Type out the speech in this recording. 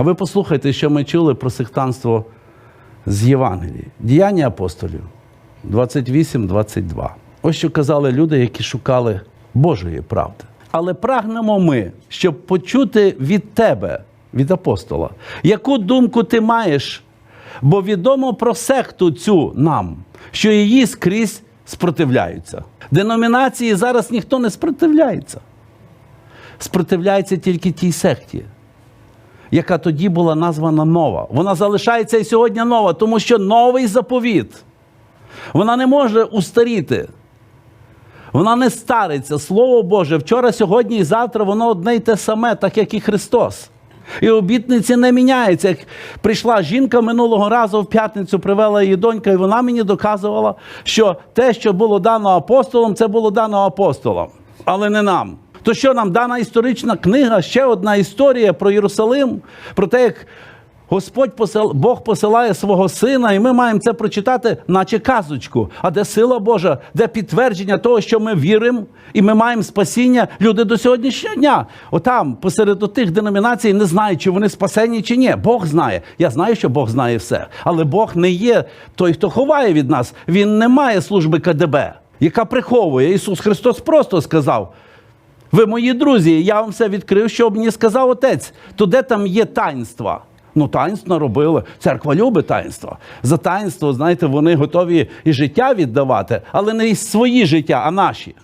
А ви послухайте, що ми чули про сектанство з Євангелії. Діяння апостолів 28-22. Ось що казали люди, які шукали Божої правди. Але прагнемо ми, щоб почути від тебе, від апостола, яку думку ти маєш, бо відомо про секту цю нам, що її скрізь спротивляються. Деномінації зараз ніхто не спротивляється. Спротивляється тільки тій секті яка тоді була названа нова. Вона залишається і сьогодні нова, тому що новий заповіт. Вона не може устаріти. Вона не стариться. Слово Боже, вчора, сьогодні і завтра воно одне й те саме, так як і Христос. І обітниці не міняються. Як прийшла жінка минулого разу в п'ятницю, привела її донька, і вона мені доказувала, що те, що було дано апостолам, це було дано апостолам, але не нам. То що нам дана історична книга, ще одна історія про Єрусалим, про те, як Господь посил, Бог посилає свого сина, і ми маємо це прочитати, наче казочку. А де сила Божа, де підтвердження того, що ми віримо, і ми маємо спасіння, люди до сьогоднішнього дня. Отам, посеред тих деномінацій, не знають, чи вони спасені, чи ні. Бог знає. Я знаю, що Бог знає все. Але Бог не є той, хто ховає від нас. Він не має служби КДБ, яка приховує. Ісус Христос просто сказав. Ви мої друзі, я вам все відкрив, що мені сказав отець. То де там є таїнства? Ну, таїнство робили. Церква любить таїнство. За таїнство, знаєте, вони готові і життя віддавати, але не свої життя, а наші.